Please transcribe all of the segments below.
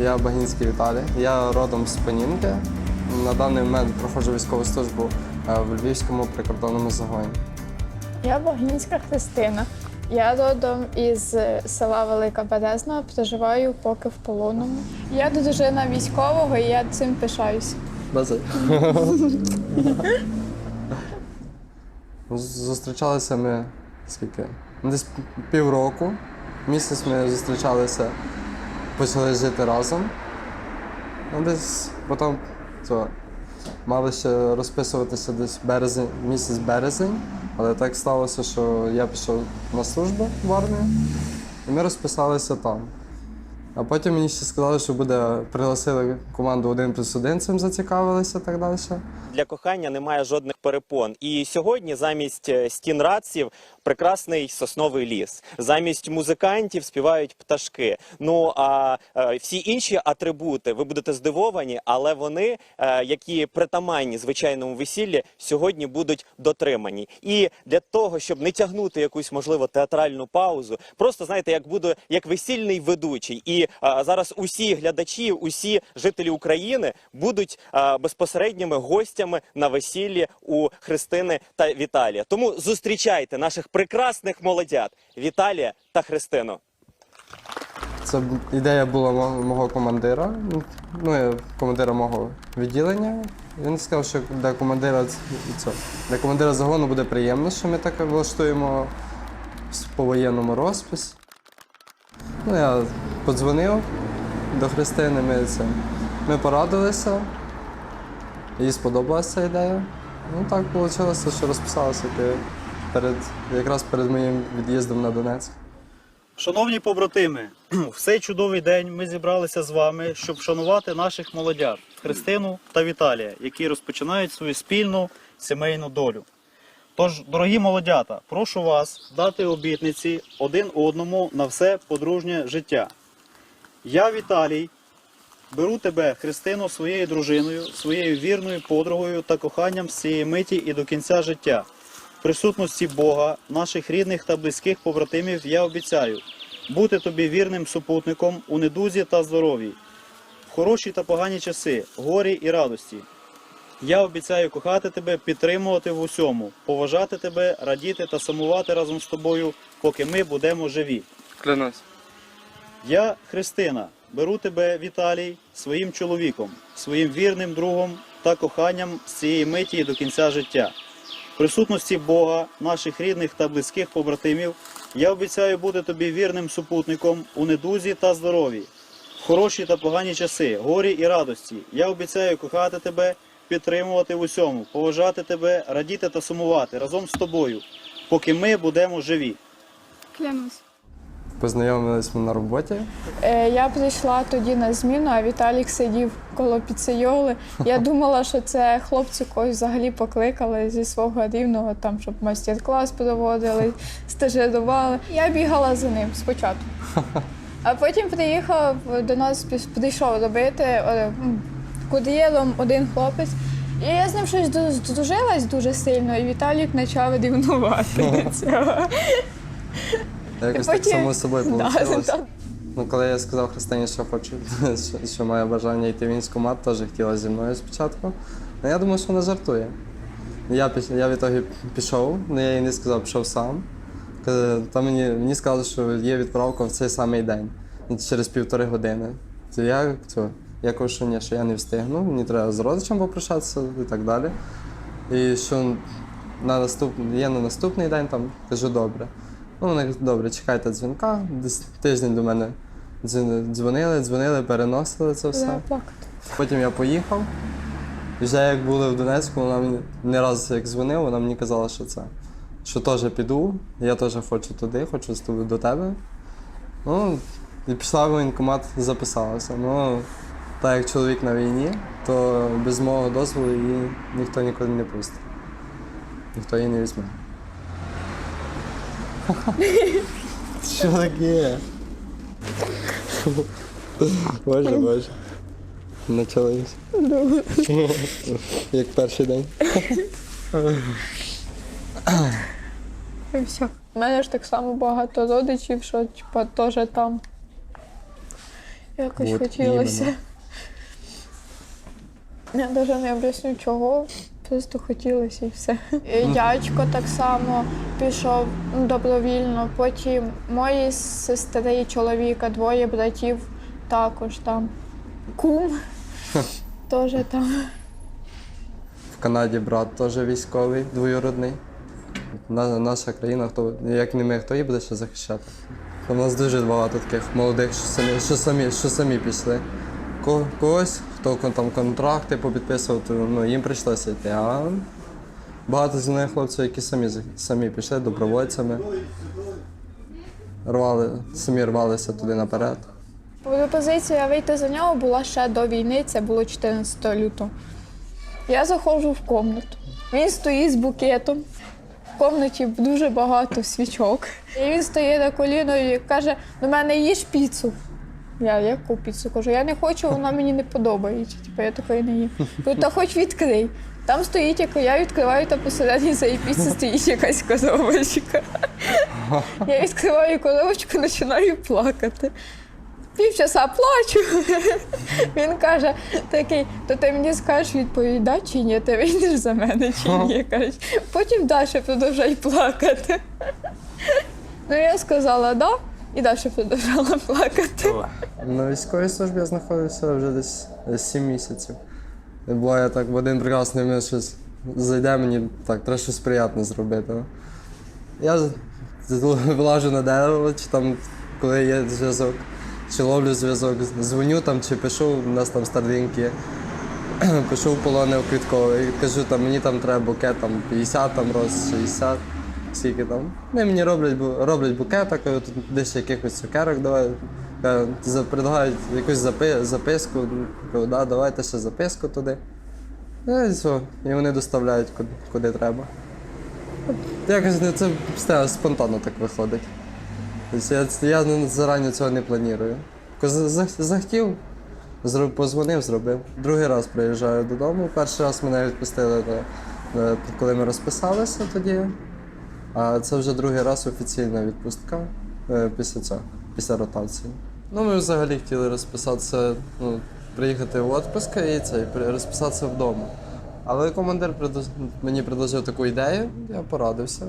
Я Багінський Віталій. Я родом з Панінки. На даний момент проходжу військову службу е, в Львівському прикордонному загоні. Я Богінська Христина. Я родом із села Велика Березна, проживаю поки в полоному. Я дружина військового і я цим пишаюся. Бази. Зустрічалися ми скільки? Десь півроку. Місяць ми зустрічалися, почали жити разом. Ну, десь потім то, мали ще розписуватися десь березень, місяць березень, але так сталося, що я пішов на службу в армію, і ми розписалися там. А потім мені ще сказали, що буде пригласили команду один плюс один, цим зацікавилися так далі. Для кохання немає жодних перепон. І сьогодні замість е, стін радців прекрасний сосновий ліс. Замість музикантів співають пташки. Ну а е, всі інші атрибути ви будете здивовані, але вони, е, які притаманні звичайному весіллі, сьогодні будуть дотримані. І для того, щоб не тягнути якусь можливо театральну паузу, просто знаєте, як буде як весільний ведучий. І зараз усі глядачі, усі жителі України будуть безпосередніми гостями на весіллі у Христини та Віталія. Тому зустрічайте наших прекрасних молодят Віталія та Христину. Це ідея була мого командира, ну, командира мого відділення. Він сказав, що для командира, це, для командира загону буде приємно, що ми так влаштуємо с- по воєнному розпис. Ну, я подзвонив до Христини, ми, ми порадилися. Їй сподобалася ця ідея. Ну так вийшло, що розписалися перед, якраз перед моїм від'їздом на Донецьк. Шановні побратими, в цей чудовий день ми зібралися з вами, щоб вшанувати наших молодят Христину та Віталія, які розпочинають свою спільну сімейну долю. Тож, дорогі молодята, прошу вас дати обітниці один одному на все подружнє життя. Я, Віталій, беру тебе, Христину, своєю дружиною, своєю вірною подругою та коханням з цієї миті і до кінця життя. В присутності Бога, наших рідних та близьких побратимів, я обіцяю бути тобі вірним супутником у недузі та здоров'ї, в хороші та погані часи, горі і радості. Я обіцяю кохати тебе, підтримувати в усьому, поважати тебе, радіти та сумувати разом з тобою, поки ми будемо живі. Клянусь. Я, Христина, беру тебе, Віталій, своїм чоловіком, своїм вірним другом та коханням з цієї миті і до кінця життя. В присутності Бога, наших рідних та близьких побратимів, я обіцяю бути тобі вірним супутником у недузі та здоров'ї, в хороші та погані часи, горі і радості. Я обіцяю кохати тебе, підтримувати в усьому, поважати тебе, радіти та сумувати разом з тобою, поки ми будемо живі. Клянусь. Познайомились ми на роботі. Е, Я прийшла тоді на зміну, а Віталік сидів коло піцейоли. Я думала, що це хлопці когось взагалі покликали зі свого рівного, там, щоб майстер-клас проводили, стажирували. Я бігала за ним спочатку. А потім приїхав до нас, прийшов робити е, м, один хлопець. І я з ним щось здружилась дуже сильно, і Віталік почав рівнувати від цього. Якось так само собою вийшло. Ну, коли я сказав Христині, що хочу, що, що має бажання йти в військкомат, теж хотіла зі мною спочатку. Ну, я думав, що вона жартує. Я, я в ітогі пішов, але я їй не сказав, пішов сам. Та мені, мені сказали, що є відправка в цей самий день, ну, через півтори години. Я, я кажу, що ні, що я не встигну, мені треба з родичем попрощатися і так далі. І що на наступ... є на наступний день, там кажу, добре. Ну, вони кажуть, добре, чекайте дзвінка. Десь тиждень до мене дзвонили, дзвонили, переносили це все. Потім я поїхав. І вже як були в Донецьку, вона мені не раз як дзвонила, вона мені казала, що це. Що теж піду, я теж хочу туди, хочу з тобою до тебе. Ну, і пішла в воєнкомат, записалася. Ну, так як чоловік на війні, то без мого дозволу її ніхто ніколи не пустить. Ніхто її не візьме. Що таке? Боже, боже. Почалось. Як перший день. І все. У мене ж так само багато родичів, що типа, теж там. Якось От хотілося. іменно. Я навіть не об'ясню чого. Просто хотілося і все. Дядько так само пішов добровільно. Потім мої сестри чоловіка, двоє братів також там. Кум теж там. В Канаді брат теж військовий, двоюродний. На, наша країна, хто, як не ми, хто її буде ще захищати? У нас дуже багато таких молодих, що самі, що самі, що самі пішли. Ко- Когось, хто там контракти попідписував, то ну, їм прийшлося йти. А багато з них хлопців, які самі, самі пішли добровольцями. Рвали, самі рвалися туди наперед. Пропозиція вийти за нього була ще до війни, це було 14 лютого. Я заходжу в кімнату. Він стоїть з букетом. В кімнаті дуже багато свічок. І він стоїть на коліно і каже: до мене їж піцу. Я яку піцу кажу, я не хочу, вона мені не подобається. Типу, я такої не їм. Кажу, та хоч відкрий. Там стоїть, яка я відкриваю, та посередині цієї піци стоїть якась коробочка. Я відкриваю коробочку, починаю плакати. Півчаса плачу. Він каже, такий, то ти мені скажеш відповідь, чи ні, ти вийдеш за мене чи ні. Каже. Потім далі продовжай плакати. Ну я сказала да, і далі продовжала плакати. На військовій службі я знаходився вже десь 7 місяців. І Буває так в один прекрасний момент щось зайде мені так, треба щось приємне зробити. Я вилажу на дерево, чи там, коли є зв'язок, чи ловлю зв'язок, дзвоню там, чи пишу, у нас там старлінки. Пишу в полоне квітковий, кажу, там, мені там треба букет там, 50 там, роз, 60, скільки там. Вони мені роблять, роблять букет, кажу, тут десь якихось цукерок давай. Предлагають якусь запи, записку, кажу, да, давайте ще записку туди. Ну, І все, і вони доставляють куди, куди треба. Якось це все спонтанно так виходить. Тобто я, я зарані цього не планую. Захотів, зроб- позвонив, зробив. Другий раз приїжджаю додому. Перший раз мене відпустили, коли ми розписалися тоді. А це вже другий раз офіційна відпустка е, після цього, після ротації. Ну, ми взагалі хотіли розписатися, ну, приїхати в відпуск і це, і при- розписатися вдома. Але командир мені предложив таку ідею, я порадився.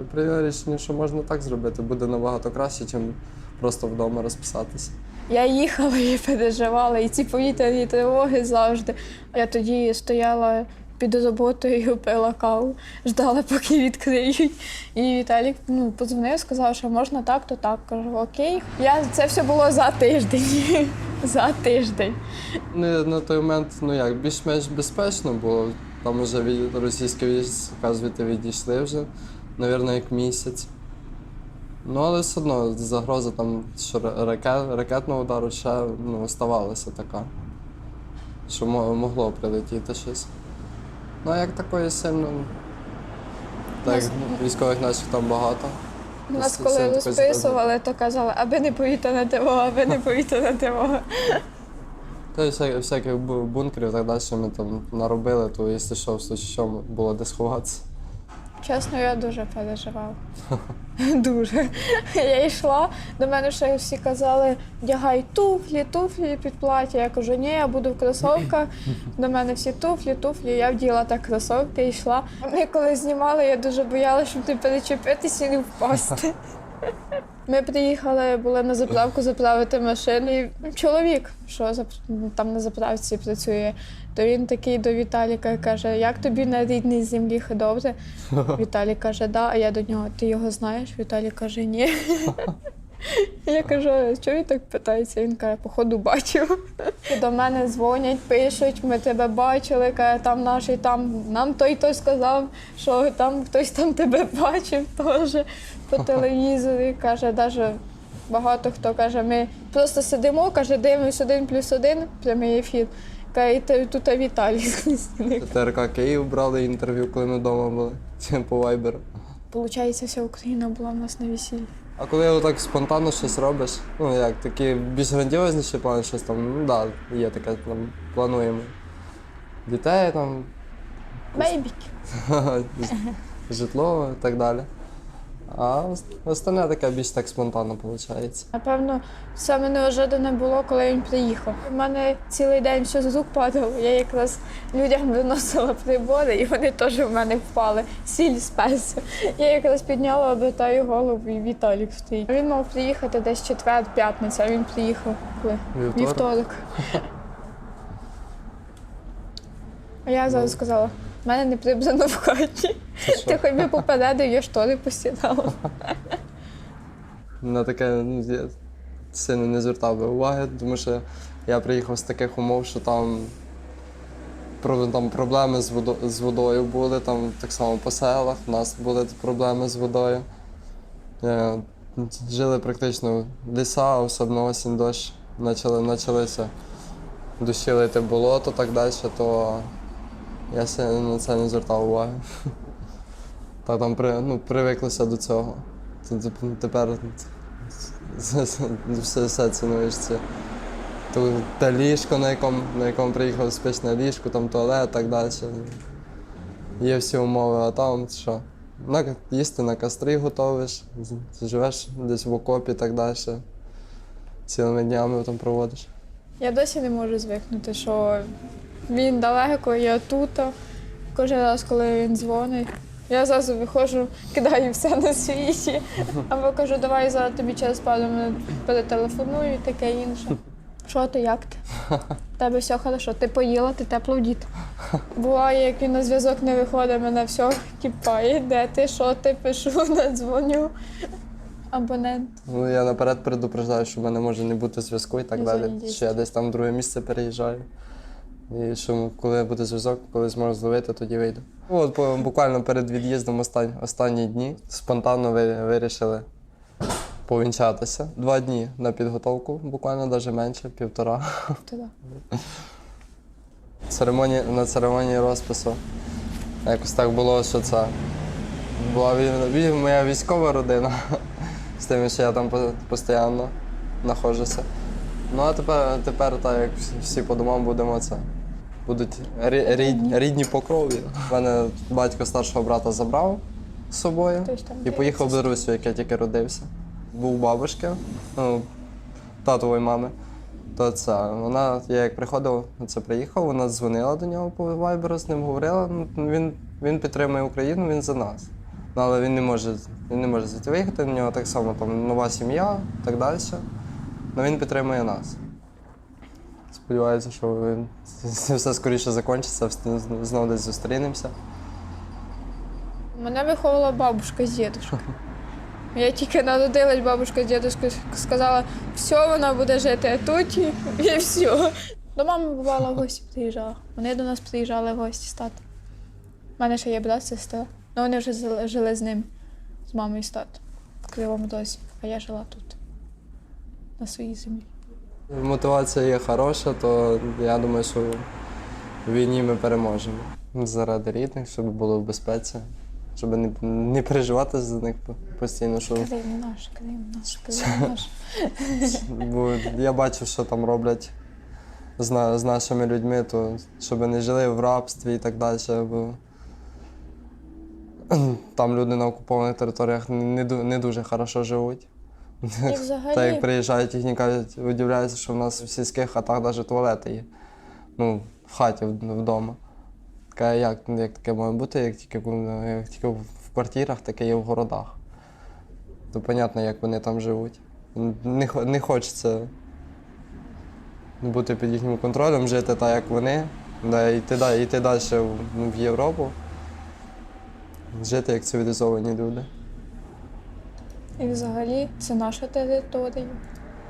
І прийняв рішення, що можна так зробити, буде набагато краще, ніж просто вдома розписатися. Я їхала і переживала, і ці повітряні тривоги завжди. А я тоді стояла під роботою, пила каву, ждала, поки відкриють. І Віталік ну, подзвонив, сказав, що можна так, то так. Кажу, окей. Я, це все було за тиждень. за тиждень. На той момент, ну як, більш-менш безпечно було. Там вже від російські війська звідти відійшли вже, мабуть, як місяць. Ну, але все одно загроза там, що ракет, ракетного удару ще ну, оставалася така. Що могло прилетіти щось. Ну, як такої сильно. Так, військових наших там багато. Нас коли розписували, то казали, аби не повітряна тривога, аби не повітряна тривога. Та й всяких, всяких бу- бункерів і так далі ми там наробили, то якщо що, в случае що було де сховатися. Чесно, я дуже переживала. Дуже. Я йшла, до мене ще всі казали, вдягай туфлі, туфлі під плаття. Я кажу, ні, я буду в кросовках. До мене всі туфлі, туфлі. Я вділа так кросовки і йшла. Ми коли знімали, я дуже боялася, щоб не перечепитися і не впасти. Ми приїхали, були на заправку заправити машину. І чоловік, що там на заправці працює, то він такий до Віталіка каже: Як тобі на рідній землі добре? Віталій каже, да, а я до нього, ти його знаєш? Віталік каже, ні. Я кажу, що він так питається? Він каже, походу бачив. І До мене дзвонять, пишуть, ми тебе бачили, каже, там наш, і там нам той той сказав, що там хтось там тебе бачив теж по телевізорі. Каже, навіть багато хто каже, ми просто сидимо, каже, дивимось один плюс один, прямий ефір. Каже, і тут Віталій. ТРК Київ брали інтерв'ю, коли ми вдома були по вайберу. Получається, вся Україна була в нас на весіллі. А коли так спонтанно щось робиш, ну як такі більш грандіозніші плани, щось там, ну да, є таке, там плануємо. Дітей там, Бейбік. житло і так далі. А остальне таке більш так спонтанно виходить. Напевно, саме неожиданне було, коли він приїхав. У мене цілий день все з рук падало. Я якраз людям виносила прибори, і вони теж в мене впали. Сіль сперся. Я якраз підняла, обертаю голову, і Віталік стоїть. Він мав приїхати десь четвер, п'ятниця, а він приїхав коли? Вівторок. Вівторок. А я зараз сказала, в мене не прибрано в хаті. Що? Ти хоч би попередив, я штори постирала. На таке ну, я сильно не звертав би уваги, тому що я приїхав з таких умов, що там, там проблеми з, водо, з водою були, там так само по селах, у нас були проблеми з водою. Е, жили практично ліса, особливо осінь дощ, почали, почалися дощі лити болото так далі, то я сильно на це не звертав уваги. Та там при, ну, привиклися до цього. Т- т- Тепер все, все цінуєш це. То, те ліжко, на якому, на якому приїхав спиш на ліжку, там туалет, так далі. Є всі умови, а там що? На, їсти на кострі готовиш, живеш десь в окопі і так далі. Цілими днями там проводиш. Я досі не можу звикнути, що він далеко, я тут. Кожен раз, коли він дзвонить, я зразу виходжу, кидаю все на світі. Або кажу, давай зараз тобі через пару минут перетелефоную і таке інше. Що ти, як ти? В Тебе все хорошо, ти поїла, ти тепло вдіти. Буває, як він на зв'язок не виходить, мене все кипає, де ти, що ти пишу, надзвоню. Абонент. Ну, я наперед предупреждаю, що в мене може не бути зв'язку і так далі. Що я десь там в друге місце переїжджаю. І що коли буде зв'язок, коли зможу зловити, тоді вийду. Ну, От буквально перед від'їздом остань, останні дні спонтанно вирішили повінчатися. Два дні на підготовку, буквально навіть менше, півтора. Церемонії, на церемонії розпису. Якось так було, що це була моя військова родина, з тим, що я там постійно знаходжуся. Ну а тепер, тепер так як всі по домам будемо це. Будуть рі- рідні по крові. Мене батько старшого брата забрав з собою і поїхав в Білорусі, як я тільки родився. Був у бабушки, ну, татової мами. То це вона, я як приходив, це приїхав, вона дзвонила до нього по вайберу, з ним говорила. Ну, він, він підтримує Україну, він за нас. Ну, але він не може, він не може звідти виїхати, в нього так само там нова сім'я і так далі. Але він підтримує нас. Сподіваюся, що він- все скоріше закінчиться, знову десь зустрінемося. Мене виховувала бабушка з дідушкою. Я тільки народилась, бабушка з дідушкою сказала, все, вона буде жити тут і, все. До мами бувала в гості приїжджала. Вони до нас приїжджали в гості з татом. У мене ще є брат, сестра. Ну вони вже жили- з ним, з мамою і з татом в Кривому Розі. А я жила тут, на своїй землі. Мотивація є хороша, то я думаю, що в війні ми переможемо. Заради рідних, щоб було в безпеці, щоб не, не переживати за них постійно. Що, Крим наш, Крим наш, Крим наш. бо я бачив, що там роблять з, з нашими людьми, то щоб не жили в рабстві і так далі. Бо там люди на окупованих територіях не, не дуже хорошо живуть. І Та як приїжджають їхні кажуть, удивляються, що в нас в сільських хатах навіть туалети є. Ну, в хаті вдома. Каже, як, як таке може бути, як тільки, як тільки в квартирах, таке є в городах. То зрозуміло, як вони там живуть. Не, не хочеться бути під їхнім контролем, жити так, як вони, да, йти, йти далі в, в Європу. Жити як цивілізовані люди. І взагалі це наша територія.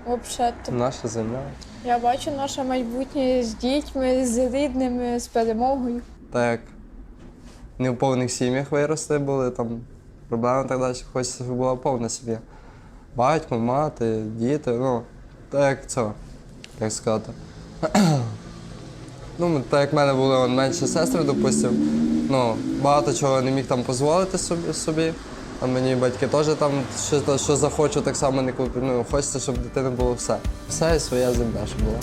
Взагалі. Наша земля. Я бачу наше майбутнє з дітьми, з рідними, з перемогою. Так не в повних сім'ях виросли, були там проблеми так далі. Хочеться, щоб була повна сім'я. Батько, мати, діти, ну, так як це, як сказати. ну, так як в мене були менші сестри, допустим, ну, багато чого не міг там дозволити собі. собі. А мені батьки теж там що, що захочу, так само не куплю. Ну, хочеться, щоб дитини було все. Все і своя земля, щоб була.